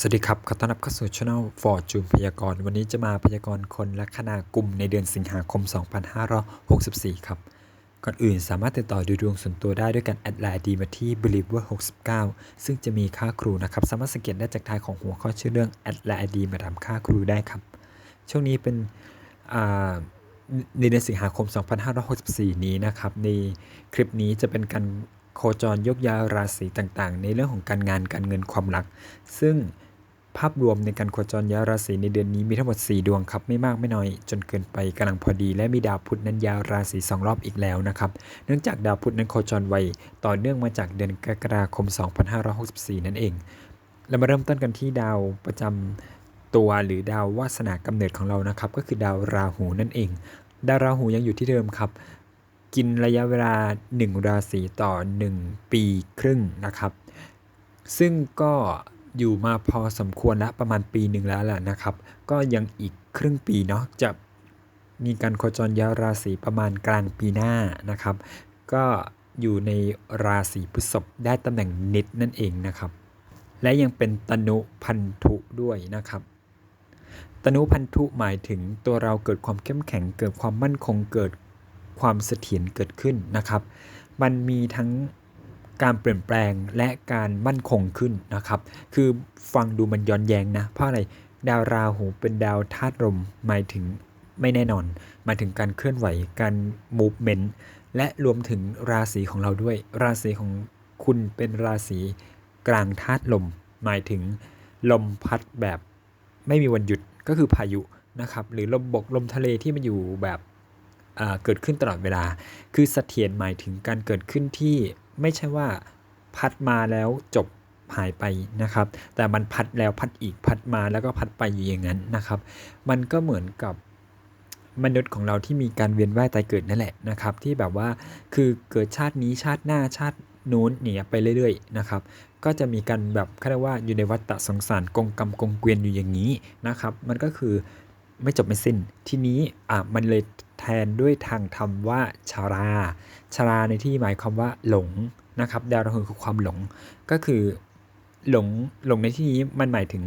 สวัสดีครับ ขอต้อนรับเข้าสู่ช่องฟอร์จูนพยากรณ์ วันนี้จะมาพยากรณ์คนและคณากลุ่มในเดือนสิงหาคม 2564 ครับ ก่อนอื่นสามารถติดต่อดูดวงส่วนตัวได้ด้วยการแอดไลน์ดีมาที่ believer 69 ซึ่งจะมีค่าครูนะครับ สามารถสังเกตได้จากท้ายของหัวข้อชื่อเรื่องแอดไลน์ดีมาทำค่าครูได้ครับ ช่วงนี้เป็นในเดือนสิงหาคม 2564 นี้นะครับ ในคลิปนี้จะเป็นการโคจรยกย้ายราศีต่างๆ ในเรื่องของการงานการเงินความรัก ซึ่ง ภาพรวมในการโคจรย้ายราศีในเดือนนี้มีทั้งหมด 4 ดวงครับ ไม่มากไม่น้อย จนเกินไปกำลังพอดี และมีดาวพุธนั้นย้ายราศี2รอบอีกแล้วนะครับ เนื่องจากดาวพุธนั้นโคจรไวต่อเนื่องมาจากเดือนกรกฎาคม 2564 นั่นเอง เรามาเริ่มต้นกันที่ดาวประจำตัวหรือดาววาสนากำเนิดของเรานะครับ ก็คือดาวราหูนั่นเอง ดาวราหูยังอยู่ที่เดิมครับกินระยะเวลา 1 ราศีต่อ 1 ปีครึ่งนะครับ ซึ่งก็ อยู่มาพอสมควรแล้วประมาณปีหนึ่งแล้วแหละนะครับ ก็ยังอีกครึ่งปีเนาะจะมีการโคจรย้ายราศีประมาณกลางปีหน้านะครับ ก็อยู่ในราศีพฤษภได้ตำแหน่งนิดนั่นเองนะครับ และยังเป็นตนุพันธุด้วยนะครับตนุพันธุหมายถึงตัวเราเกิดความเข้มแข็งเกิดความมั่นคงเกิดความเสถียรเกิดขึ้นนะครับ มันมีทั้ง การเปลี่ยนแปลงและการมั่นคงขึ้นนะครับ คือฟังดูมันย้อนแย้งนะ เพราะอะไร ดาวราหูเป็นดาวธาตุลมหมายถึงไม่แน่นอนหมายถึงการเคลื่อนไหวการ movement และรวมถึงราศีของเราด้วย ราศีของคุณเป็นราศีกลางธาตุลม หมายถึงลมพัดแบบไม่มีวันหยุดก็คือพายุนะครับ หรือลมบกลมทะเลที่มันอยู่แบบเกิดขึ้นตลอดเวลา คือเสถียรหมายถึงการเกิดขึ้นที่ ไม่ใช่ว่าพัดมาแล้วจบหายไปนะครับ แต่มันพัดแล้วพัดอีกพัดมาแล้วก็พัดไปอยู่อย่างนั้นนะครับ มันก็เหมือนกับมนุษย์ของเราที่มีการเวียนว่ายตายเกิดนั่นแหละนะครับ ที่แบบว่าคือเกิดชาตินี้ชาติหน้าชาตินู้นเนี่ยไปเรื่อยๆนะครับ ก็จะมีการแบบเขาเรียกว่าอยู่ในวัฏฏะสงสารกงกรรมกงเกวียนอยู่อย่างนี้นะครับ มันก็คือ ไม่จบไม่สิ้น ทีนี้อะมันเลยแทนด้วยทางธรรมว่าชารา ชาราในที่หมายความว่าหลงนะครับดาวราหูคือความหลงก็คือหลงหลงในที่นี้มันหมายถึง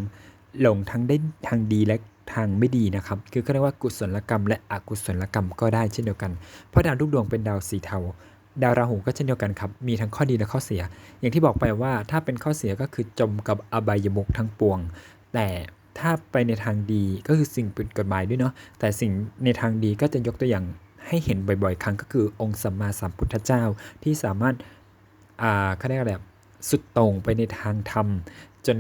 หลงทั้งได้ทางดีและทางไม่ดีนะครับ คือเขาเรียกว่ากุศลกรรม และอกุศลกรรมก็ได้เช่นเดียวกัน เพราะดาวทุกดวงเป็นดาวสีเทา ดาวราหูก็เช่นเดียวกันครับ มีทั้งข้อดีและข้อเสีย อย่างที่บอกไปว่าถ้าเป็นข้อเสียก็คือจมกับอบายมุกทั้งปวง แต่ ถ้าไปในทางดีก็คือสิ่งผิดกฎหมายด้วยเนาะแต่สิ่งในทางดีก็จะยกตัวอย่างให้เห็นบ่อยๆ ครั้งก็คือองค์สัมมาสัมพุทธเจ้าที่สามารถอ่าเขาเรียกอะไรสุดโต่งไปในทางธรรม จน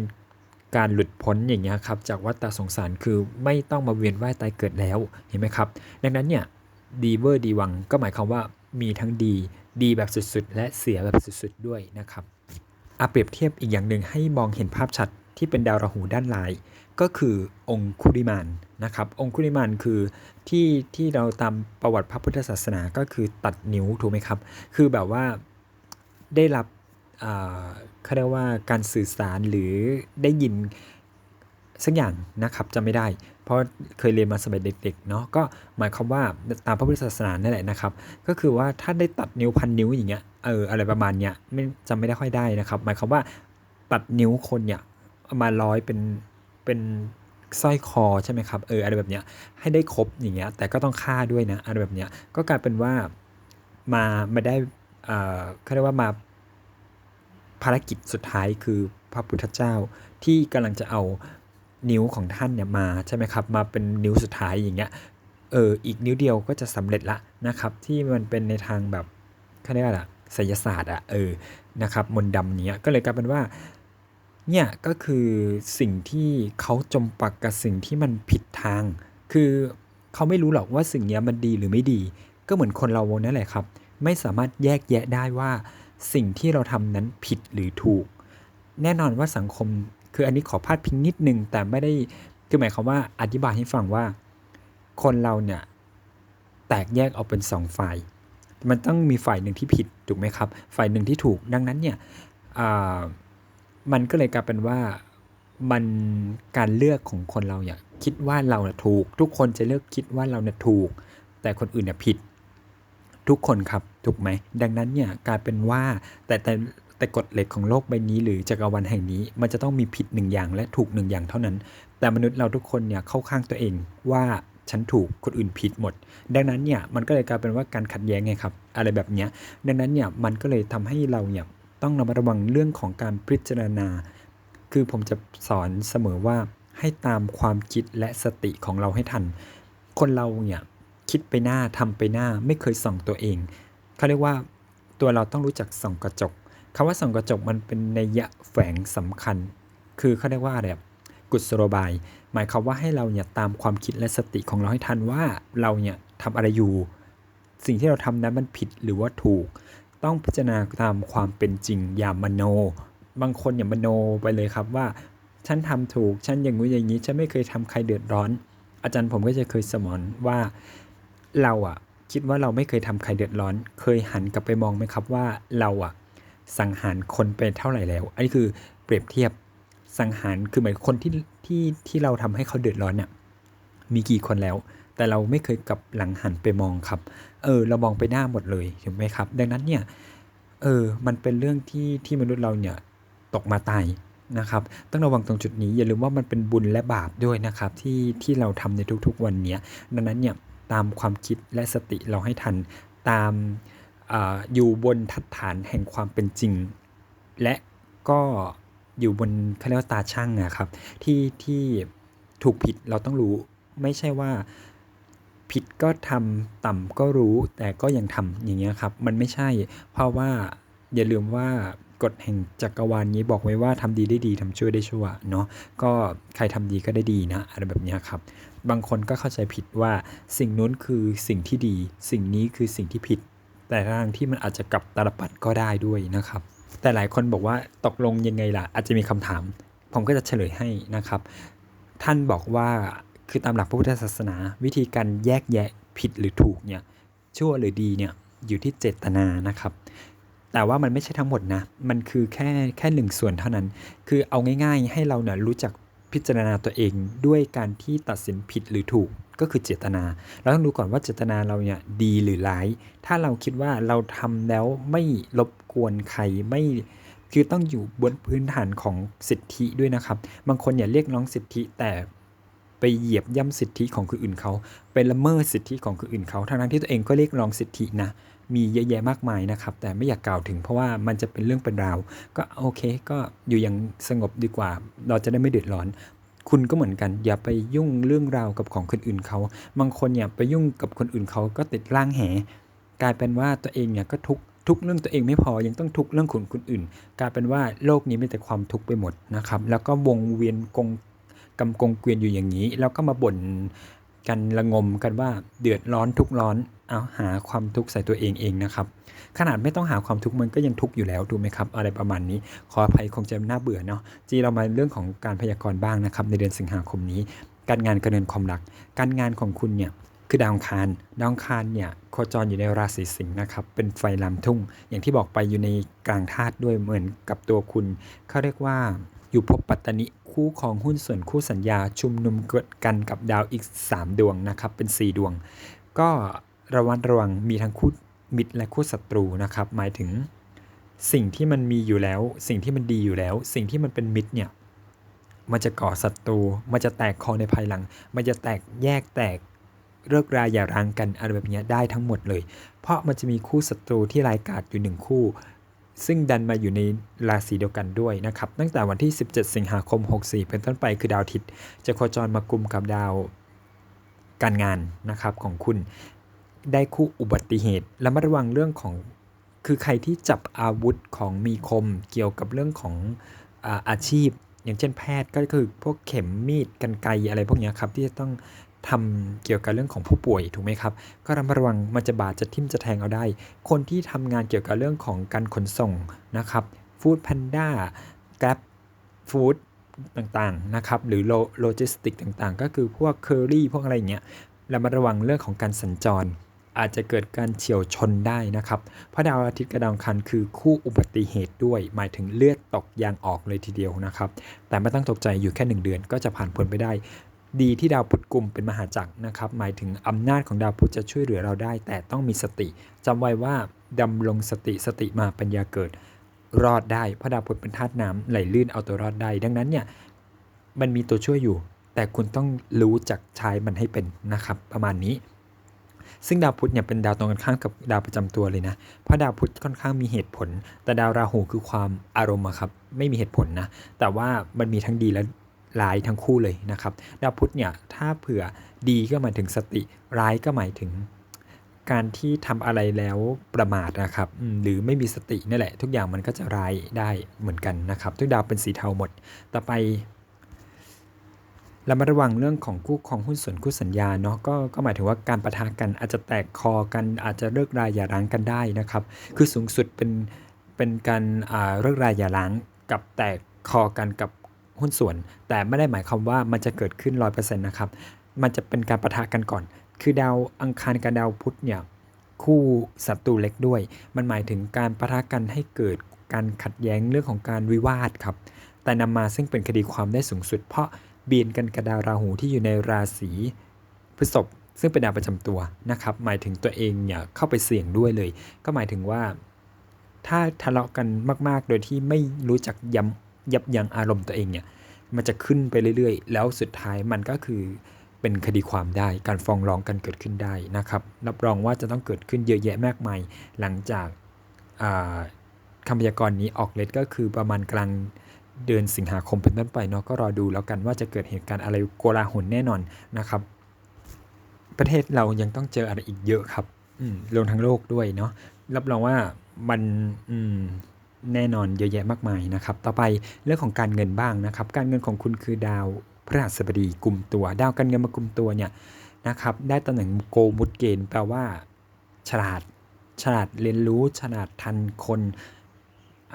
การหลุดพ้นอย่างเงี้ยครับจากวัฏฏะสงสารคือไม่ต้องมาเวียนว่ายตายเกิดแล้วเห็นไหมครับ ดังนั้นเนี่ยดีเวอร์ดีวังก็หมายความว่ามีทั้งดี ดีแบบสุดๆ และเสียแบบสุดๆ ด้วยนะครับอาเปรียบเทียบอีกอย่างหนึ่งให้มองเห็นภาพชัดที่เป็นดาวราหูด้านลาย ก็คือองคุริมานนะครับ องคุริมานคือที่ที่เราตามประวัติพระพุทธศาสนาก็คือตัดนิ้วถูกไหมครับ คือแบบว่าได้รับเขาเรียกว่าการสื่อสารหรือได้ยินสักอย่างนะครับจำไม่ได้ เพราะเคยเรียนมาสมัยเด็กๆเนาะก็หมายความว่าตามพระพุทธศาสนานั่นแหละนะครับ ก็คือว่าถ้าได้ตัดนิ้วพันนิ้วอย่างเงี้ยเอออะไรประมาณเนี้ยไม่จำไม่ได้ค่อยได้นะครับ หมายความว่าตัดนิ้วคนเนี่ยเอามาร้อยเป็น เป็นสร้อยคอใช่ไหมครับเอออะไรแบบเนี้ยให้ได้ครบอย่างเงี้ยแต่ก็ต้องฆ่าด้วยนะอะไรแบบเนี้ยก็กลายเป็นว่ามามาได้อ่าเขาเรียกว่ามาภารกิจสุดท้ายคือพระพุทธเจ้าที่กำลังจะเอานิ้วของท่านเนี่ยมาใช่ไหมครับมาเป็นนิ้วสุดท้ายอย่างเงี้ยเอออีกนิ้วเดียวก็จะสำเร็จละนะครับ ที่มันเป็นในทางแบบเขาเรียกว่าไรไสยศาสตร์อะเออนะครับมนต์ดำเนี้ยก็เลยกลายเป็นว่า เนี่ยก็คือสิ่งที่เขาจมปักกับสิ่งที่มันผิดทาง คือเขาไม่รู้หรอกว่าสิ่งนี้มันดีหรือไม่ดี ก็เหมือนคนเรานั่นแหละครับ ไม่สามารถแยกแยะได้ว่าสิ่งที่เราทำนั้นผิดหรือถูก แน่นอนว่าสังคมคืออันนี้ขอพาดพิงนิดนึง แต่ไม่ได้คือหมายความว่าอธิบายให้ฟังว่า คนเราเนี่ยแตกแยกออกเป็นสองฝ่าย มันต้องมีฝ่ายหนึ่งที่ผิดถูกไหมครับ ฝ่ายหนึ่งที่ถูกดังนั้นเนี่ย มันก็เลยกลายเป็นว่ามันการเลือกของคนเราเนี่ยคิดว่าเราน่ะถูก ทุกคนจะเลือกคิดว่าเราเนี่ยถูก แต่คนอื่นเนี่ยผิด ทุกคนครับถูกไหม ดังนั้นเนี่ยกลายเป็นว่าแต่แต่แต่กฎเหล็กของโลกใบนี้ หรือจักรวาลแห่งนี้ มันจะต้องมีผิดหนึ่งอย่างและถูกหนึ่งอย่างเท่านั้น แต่มนุษย์เราทุกคนเนี่ยเข้าข้างตัวเองว่าฉันถูกคนอื่นผิดหมด ดังนั้นเนี่ยมันก็เลยกลายเป็นว่าการขัดแย้งไงครับ อะไรแบบเนี้ยดังนั้นเนี่ยมันก็เลยทำให้เราเนี่ย ต้องระมัดระวังเรื่องของการพิจารณา คือผมจะสอนเสมอว่าให้ตามความคิดและสติของเราให้ทัน คนเราเนี่ยคิดไปหน้าทำไปหน้าไม่เคยส่องตัวเองเขาเรียกว่าตัวเราต้องรู้จักส่องกระจกคำว่าส่องกระจกมันเป็นนัยยะแฝงสำคัญ คือเขาเรียกว่าอะไรกุศโลบาย หมายความว่าให้เราเนี่ยตามความคิดและสติของเราให้ทันว่าเราเนี่ยทำอะไรอยู่ สิ่งที่เราทำนั้นมันผิดหรือว่าถูก ต้องพิจารณาตามความเป็นจริงอย่ามโน บางคนอย่ามโนไปเลยครับว่า ฉันทำถูกฉันอย่างงู้นอย่างนี้ฉันไม่เคยทำใครเดือดร้อน อาจารย์ผมก็จะเคยสมอนว่าเราอะคิดว่าเราไม่เคยทำใครเดือดร้อน เคยหันกลับไปมองไหมครับว่าเราอะสังหารคนไปเท่าไหร่แล้ว อันนี้คือเปรียบเทียบสังหารคือหมายคนที่ที่ที่เราทำให้เขาเดือดร้อนเนี่ยมีกี่คนแล้ว แต่เราไม่เคยกลับหลังหันไปมองครับ เออเรามองไปหน้าหมดเลยถูกไหมครับ ดังนั้นเนี่ยเออมันเป็นเรื่องที่ที่มนุษย์เราเนี่ยตกมาตายนะครับต้องระวังตรงจุดนี้อย่าลืมว่ามันเป็นบุญและบาปด้วยนะครับที่ที่เราทำในทุกๆวันเนี้ยดังนั้นเนี่ยตามความคิดและสติเราให้ทันตามออยู่บนทัดฐานแห่งความเป็นจริง และก็อยู่บนเขาเรียกว่าตาช่างอะครับที่ที่ถูกผิดเราต้องรู้ไม่ใช่ว่า ผิดก็ทำต่ำก็รู้แต่ก็ยังทำอย่างเงี้ยครับ มันไม่ใช่ เพราะว่าอย่าลืมว่ากฎแห่งจักรวาลนี้บอกไว้ว่าทำดีได้ดีทำชั่วได้ชั่วเนาะก็ใครทำดีก็ได้ดีนะอะไรแบบนี้ครับ บางคนก็เข้าใจผิดว่าสิ่งนู้นคือสิ่งที่ดี สิ่งนี้คือสิ่งที่ผิด แต่ทางที่มันอาจจะกลับตาลปัดก็ได้ด้วยนะครับ แต่หลายคนบอกว่าตกลงยังไงล่ะ อาจจะมีคำถาม ผมก็จะเฉลยให้นะครับ ท่านบอกว่า คือตามหลักพระพุทธศาสนา วิธีการแยกแยะผิดหรือถูกเนี่ยชั่วหรือดีเนี่ยอยู่ที่เจตนานะครับ แต่ว่ามันไม่ใช่ทั้งหมดนะ มันคือแค่แค่หนึ่งส่วนเท่านั้น คือเอาง่าย ๆ ให้เราเนี่ยรู้จักพิจารณาตัวเองด้วยการที่ตัดสินผิดหรือถูกก็คือเจตนา เราต้องดูก่อนว่าเจตนาเราเนี่ยดีหรือร้าย ถ้าเราคิดว่าเราทำแล้วไม่รบกวนใครไม่คือต้องอยู่บนพื้นฐานของสิทธิด้วยนะครับ บางคนอย่าเรียกร้องสิทธิแต่ ไปเหยียบย่ำสิทธิของคนอื่นเขาไปละเมิดสิทธิของคนอื่นเขาทั้งที่ตัวเองก็เรียกร้องสิทธินะมีเยอะแยะมากมายนะครับ แต่ไม่อยากกล่าวถึงเพราะว่ามันจะเป็นเรื่องเป็นราว ก็โอเค ก็อยู่อย่างสงบดีกว่า เราจะได้ไม่เดือดร้อน คุณก็เหมือนกัน อย่าไปยุ่งเรื่องราวกับของคนอื่นเขา บางคนเนี่ยไปยุ่งกับคนอื่นเขาก็ติดร่างแห กลายเป็นว่าตัวเองเนี่ยก็ทุกทุกเรื่องตัวเองไม่พอยังต้องทุกเรื่องคนคนอื่น กลายเป็นว่าโลกนี้มีแต่ความทุกข์ไปหมดนะครับ แล้วก็วงเวียนกง กำกงเกวียนอยู่อย่างนี้ แล้วก็มาบ่นกันระงมกันว่าเดือดร้อนทุกร้อนเอาหาความทุกข์ใส่ตัวเองเองนะครับ ขนาดไม่ต้องหาความทุกข์มันก็ยังทุกข์อยู่แล้วถูกไหมครับ อะไรประมาณนี้ ขออภัยคงจะน่าเบื่อเนาะจีเรามาเรื่องของการพยากรณ์บ้างนะครับ ในเดือนสิงหาคมนี้ การงานการเงินความรัก การงานของคุณเนี่ยคือดาวคารดาวคารเนี่ยโคจรอยู่ในราศีสิงห์นะครับ เป็นไฟลามทุ่ง อย่างที่บอกไปอยู่ในกลางธาตุด้วยเหมือนกับตัวคุณเขาเรียกว่าอยู่พบปัตตนิ คู่ของหุ้นส่วนคู่สัญญาชุมนุมเกิดกันกับดาวอีก 3 ดวงนะครับเป็น 4 ดวง ก็ระวังระวังมีทั้งคู่มิตรและคู่ศัตรูนะครับหมายถึงสิ่งที่มันมีอยู่แล้ว สิ่งที่มันดีอยู่แล้ว สิ่งที่มันเป็นมิตรเนี่ยมันจะก่อศัตรู มันจะแตกคอในภายหลัง มันจะแตกแยกแตกเลิกราอย่าร้างกันอะไรแบบนี้ได้ทั้งหมดเลย เพราะมันจะมีคู่ศัตรูที่รายกาดอยู่หนึ่งคู่ ซึ่งดันมาอยู่ในราศีเดียวกันด้วยนะครับ ตั้งแต่วันที่ 17 สิงหาคม 64 เป็นต้นไปคือดาวอาทิศจะโคจรมากลุ่มกับดาวการงานนะครับของคุณได้คู่อุบัติเหตุและมาระวังเรื่องของคือใครที่จับอาวุธของมีคมเกี่ยวกับเรื่องของอาอาชีพ อย่างเช่นแพทย์ก็คือพวกเข็มมีดกันไกอะไรพวกนี้ครับที่จะต้อง ทำเกี่ยวกับเรื่องของผู้ป่วยถูกไหมครับ ก็ระมัดระวังมันจะบาดจะทิ่มจะแทงเอาได้ คนที่ทำงานเกี่ยวกับเรื่องของการขนส่งนะครับฟู้ดแพนด้าแกร็บฟู้ดต่างๆนะครับหรือโลจิสติกต่างๆ ก็คือพวกเคอรี่พวกอะไรเงี้ยระมัดระวังเรื่องของการสัญจร อาจจะเกิดการเฉียวชนได้นะครับ เพราะดาวอาทิตย์กับดาวอังคารคือคู่อุบัติเหตุด้วย หมายถึงเลือดตกยางออกเลยทีเดียวนะครับ แต่ไม่ต้องตกใจอยู่แค่ 1 เดือนก็จะผ่านพ้นไปได้ ดีที่ดาวพุธกลุ่มเป็นมหาจักรนะครับ หมายถึงอำนาจของดาวพุธจะช่วยเหลือเราได้ แต่ต้องมีสติจำไว้ว่าดำลงสติสติมาปัญญาเกิด รอดได้เพราะดาวพุธเป็นธาตุน้ำไหลลื่นเอาตัวรอดได้ ดังนั้นเนี่ยมันมีตัวช่วยอยู่ แต่คุณต้องรู้จักใช้มันให้เป็นนะครับ ประมาณนี้ ซึ่งดาวพุธเนี่ยเป็นดาวตรงกันข้ามกับดาวประจำตัวเลยนะ เพราะดาวพุธค่อนข้างมีเหตุผล แต่ดาวราหูคือความอารมณ์ครับ ไม่มีเหตุผลนะ แต่ว่ามันมีทั้งดีและ ร้ายทั้งคู่เลยนะครับดาวพุธเนี่ยถ้าเผื่อดีก็หมายถึงสติ ร้ายก็หมายถึงการที่ทำอะไรแล้วประมาทนะครับ หรือไม่มีสตินี่แหละ ทุกอย่างมันก็จะร้ายได้เหมือนกันนะครับ ทุกดาวเป็นสีเทาหมด ต่อไปเรามาระวังเรื่องของคู่ครองหุ้นส่วนคู่สัญญาเนาะก็ก็หมายถึงว่าการประทะกันอาจจะแตกคอกันอาจจะเลิกรายอย่าร้างกันได้นะครับ คือสูงสุดเป็นเป็นการอ่าเลิกรายอย่าร้างกับแตกคอกันกับ หุ้นส่วน แต่ไม่ได้หมายความว่ามันจะเกิดขึ้น 100%นะครับ มันจะเป็นการประทะกันก่อน คือดาวอังคารกับดาวพุธเนี่ยคู่ศัตรูเล็กด้วย มันหมายถึงการประทะกันให้เกิดการขัดแย้งเรื่องของการวิวาทครับ แต่นำมาซึ่งเป็นคดีความได้สูงสุด เพราะเบียนกันกับดาวราหูที่อยู่ในราศีพฤษภซึ่งเป็นดาวประจำตัวนะครับ หมายถึงตัวเองเนี่ยเข้าไปเสี่ยงด้วยเลย ก็หมายถึงว่า ถ้าทะเลาะกันมาก ๆ โดยที่ไม่รู้จักย้ำ ยับยั้งอารมณ์ตัวเองเนี่ยมันจะขึ้นไปเรื่อยๆ แล้วสุดท้ายมันก็คือเป็นคดีความได้การฟ้องร้องกันเกิดขึ้นได้นะครับ รับรองว่าจะต้องเกิดขึ้นเยอะแยะมากมายหลังจากอ่าคำพยากรณ์นี้ออกฤทก็คือประมาณกลางเดือนสิงหาคมเป็นต้นไปเนาะก็รอดูแล้วกันว่าจะเกิดเหตุการณ์อะไรโกลาหลแน่นอนนะครับ ประเทศเรายังต้องเจออะไรอีกเยอะครับรวมทั้งโลกด้วยเนาะรับรองว่ามันอืม แน่นอนเยอะแยะมากมายนะครับ ต่อไปเรื่องของการเงินบ้างนะครับ การเงินของคุณคือดาวพฤหัสบดีกลุ่มตัว ดาวการเงินมากลุ่มตัวเนี่ยนะครับ ได้ตำแหน่งโกมุดเกณฑ์แปลว่า ฉลาด ฉลาดเรียนรู้ ฉลาดทันคน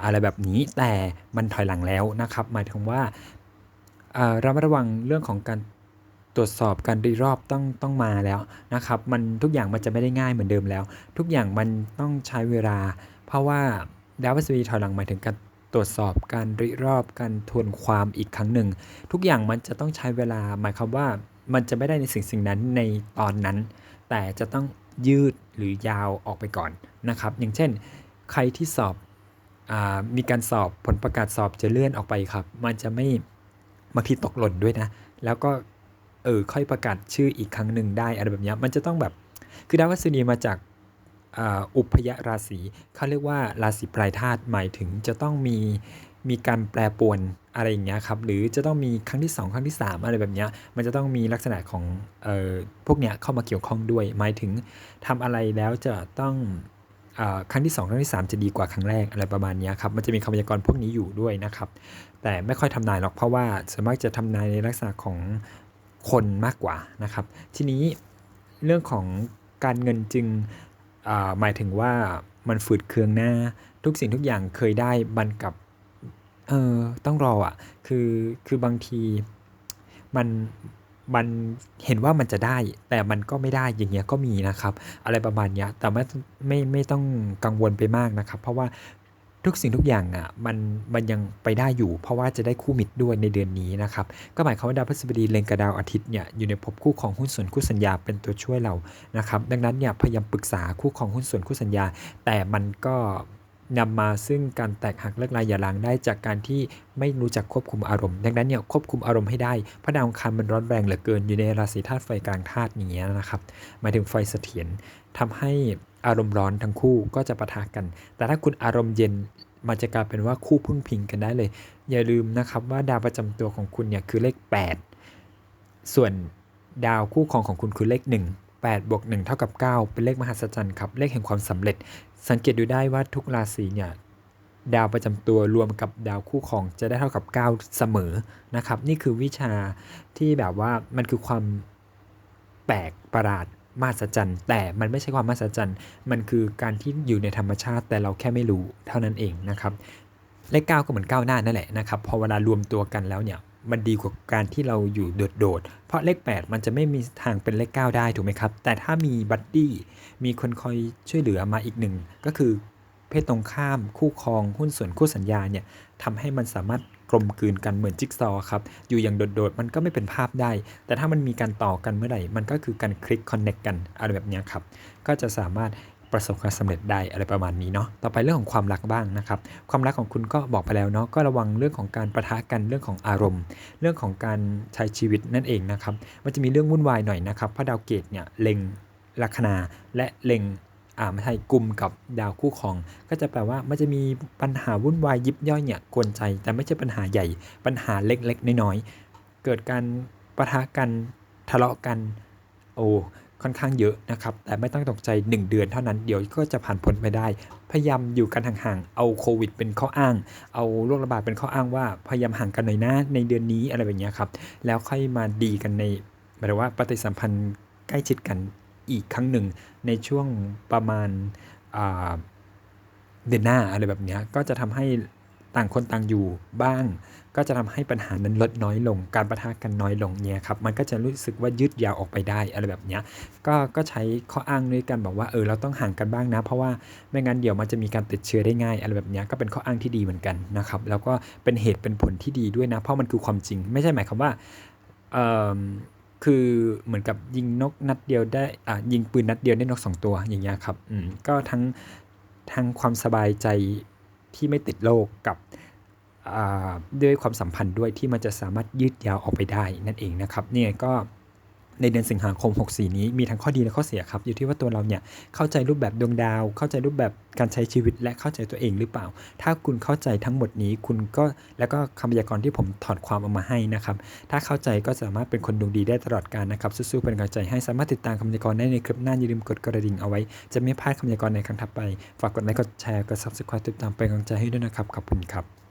อะไรแบบนี้ แต่มันถอยหลังแล้วนะครับ หมายถึงว่าเระมัดระวังเรื่องของการตรวจสอบการรีรอบต้องต้องมาแล้วนะครับ มันทุกอย่างมันจะไม่ได้ง่ายเหมือนเดิมแล้ว ทุกอย่างมันต้องใช้เวลา เพราะว่า ดาวพฤหัสบดีถอยหลังหมายถึงการตรวจสอบการริรอบการทวนความอีกครั้งหนึ่ง ทุกอย่างมันจะต้องใช้เวลาหมายความว่ามันจะไม่ได้ในสิ่งสิ่งนั้นในตอนนั้น แต่จะต้องยืดหรือยาวออกไปก่อนนะครับ อย่างเช่น ใครที่สอบอมีการสอบผลประกาศสอบจะเลื่อนออกไปครับ มันจะไม่บางทีตกหล่นด้วยนะ แล้วก็เออค่อยประกาศชื่ออีกครั้งหนึ่งได้อะไรแบบนี้มันจะต้องแบบคือดาวพฤหัสบดีมาจาก อุพยราศีเขาเรียกว่าราศีปลายธาตุหมายถึงจะต้องมีมีการแปรปรวนอะไรอย่างเงี้ยครับหรือจะต้องมีครั้งที่ 2 ครั้งที่ 3 อะไรแบบเนี้ยมันจะต้องมีลักษณะของออพวกเนี้ยเข้ามาเกี่ยวข้องด้วย หมายถึงทำอะไรแล้วจะต้องอครั้งที่ 2 ครั้งที่ 3 จะดีกว่าครั้งแรกอะไรประมาณเนี้ยครับมันจะมีคำพยากรณ์พวกนี้อยู่ด้วยนะครับ แต่ไม่ค่อยทำนายหรอกเพราะว่าส่วนมากจะทำนายในลักษณะของคนมากกว่านะครับ ทีนี้เรื่องของการเงินจึง หมายถึงว่ามันฝืดเคืองหน้า ทุกสิ่งทุกอย่างเคยได้มันกับเออต้องรออะ่ะ คือคือบางทีมันมันเห็นว่ามันจะได้ แต่มันก็ไม่ได้อย่างเงี้ยก็มีนะครับ อะไรประมาณเนี้ยแต่ไม่ไม่ไม่ต้องกังวลไปมากนะครับ เพราะว่า ทุกสิ่งทุกอย่างอะมันมันยังไปได้อยู่ เพราะว่าจะได้คู่มิตรด้วยในเดือนนี้นะครับก็หมายความว่าดาวพฤหัสบดีเล็งกับดาวอาทิตย์เนี่ยอยู่ในภพคู่ของหุ้นส่วนคู่สัญญาเป็นตัวช่วยเรานะครับดังนั้นเนี่ยพยายามปรึกษาคู่ของหุ้นส่วนคู่สัญญา แต่มันก็ นำมาซึ่งการแตกหักเลิกลายอย่าร้างได้จากการที่ไม่รู้จักควบคุมอารมณ์ ดังนั้นเนี่ยควบคุมอารมณ์ให้ได้พระดาวอังคารมันร้อนแรงเหลือเกินอยู่ในราศีธาตุไฟกลางธาตุอย่างเงี้ยนะครับหมายถึงไฟเสถียรทำให้อารมณ์ร้อนทั้งคู่ก็จะปะทะกัน แต่ถ้าคุณอารมณ์เย็นมันจะกลายเป็นว่าคู่พึ่งพิงกันได้เลย อย่าลืมนะครับว่าดาวประจำตัวของคุณเนี่ยคือเลข 8 ส่วนดาวคู่ครองของคุณคือเลข1 8บวก1เท่ากับ 9 เป็นเลขมหัศจรรย์ครับ เลขแห่งความสำเร็จ สังเกตดูได้ว่าทุกราศีเนี่ยดาวประจำตัวรวมกับดาวคู่ครองจะได้เท่ากับ 9 เสมอนะครับ นี่คือวิชาที่แบบว่ามันคือความแปลกประหลาดมหัศจรรย์ แต่มันไม่ใช่ความมหัศจรรย์มันคือการที่อยู่ในธรรมชาติแต่เราแค่ไม่รู้เท่านั้นเองนะครับเลข9ก็เหมือนก้าวหน้านั่นแหละนะครับพอเวลารวมตัวกันแล้วเนี่ย มันดีกว่าการที่เราอยู่โดดๆ เพราะเลข 8 มันจะไม่มีทางเป็นเลข 9 ได้ถูกไหมครับ แต่ถ้ามีบัดดี้มีคนคอยช่วยเหลือมาอีกหนึ่ง ก็คือเพศตรงข้ามคู่ครองหุ้นส่วนคู่สัญญาเนี่ยทำให้มันสามารถกลมกลืนกันเหมือนจิ๊กซอครับ อยู่อย่างโดดๆ มันก็ไม่เป็นภาพได้ แต่ถ้ามันมีการต่อกันเมื่อไหร่ มันก็คือการคลิกคอนเน็กกันอะไรแบบนี้ครับ ก็จะสามารถ ประสบความสำเร็จได้อะไรประมาณนี้เนาะต่อไปเรื่องของความรักบ้างนะครับ ความรักของคุณก็บอกไปแล้วเนาะก็ระวังเรื่องของการประทะกันเรื่องของอารมณ์ เรื่องของการใช้ชีวิตนั่นเองนะครับมันจะมีเรื่องวุ่นวายหน่อยนะครับเพราะดาวเกตเนี่ยเล็งลัคนาและเล็งอ่าไม่ใช่กลุ่มกับดาวคู่ครอง ก็จะแปลว่ามันจะมีปัญหาวุ่นวายยิบย่อยเนี่ยกวนใจ แต่ไม่ใช่ปัญหาใหญ่ ปัญหาเล็กๆน้อยๆเกิดการประทะกันทะเลาะกัน โอ้ ค่อนข้างเยอะนะครับ แต่ไม่ต้องตกใจ 1 เดือนเท่านั้นเดี๋ยวก็จะผ่านพ้นไปได้ พยายามอยู่กันห่างๆ เอาโควิดเป็นข้ออ้าง เอาโรคระบาดเป็นข้ออ้างว่าพยายามห่างกันหน่อยนะในเดือนนี้อะไรแบบนี้ครับ แล้วค่อยมาดีกันในหมายถึงว่าปฏิสัมพันธ์ใกล้ชิดกันอีกครั้งหนึ่งในช่วงประมาณเดือนหน้าอะไรแบบนี้ก็จะทำให้ ต่างคนต่างอยู่บ้าง ก็จะทำให้ปัญหานั้นลดน้อยลง การประทะกันน้อยลงเนี่ยครับมันก็จะรู้สึกว่ายืดยาวออกไปได้อะไรแบบเนี้ยก็ก็ใช้ข้ออ้างด้วยกันบอกว่าเออเราต้องห่างกันบ้างนะ เพราะว่าไม่งั้นเดี๋ยวมันจะมีการติดเชื้อได้ง่ายอะไรแบบเนี้ยก็เป็นข้ออ้างที่ดีเหมือนกันนะครับแล้วก็เป็นเหตุเป็นผลที่ดีด้วยนะ เพราะมันคือความจริง ไม่ใช่หมายความว่าเออคือเหมือนกับยิงนกนัดเดียวได้อ่ายิงปืนนัดเดียวได้นกสองตัวอย่างเงี้ยครับอืมก็ทั้งทั้งความสบายใจ ที่ไม่ติดโรคกับด้วยความสัมพันธ์ด้วยที่มันจะสามารถยืดยาวออกไปได้นั่นเองนะครับเนี่ยก็ ในเดือนสิงหาคม 64 นี้มีทั้งข้อดีและข้อเสียครับ อยู่ที่ว่าตัวเราเนี่ยเข้าใจรูปแบบดวงดาว เข้าใจรูปแบบการใช้ชีวิตและเข้าใจตัวเองหรือเปล่า ถ้าคุณเข้าใจทั้งหมดนี้คุณก็แล้วก็คำพยากรณ์ที่ผมถอดความออกมาให้นะครับถ้าเข้าใจก็สามารถเป็นคนดวงดีได้ตลอดกาลนะครับสู้ๆเป็นกำลังใจให้สามารถติดตามคำพยากรณ์ได้ในคลิปหน้าอย่าลืมกดกระดิ่งเอาไว้ จะไม่พลาดคำพยากรณ์ในครั้งถัดไปฝากกดไลค์กดแชร์กด subscribe ติดตามเป็นกำลังใจให้ด้วยนะครับขอบคุณครับ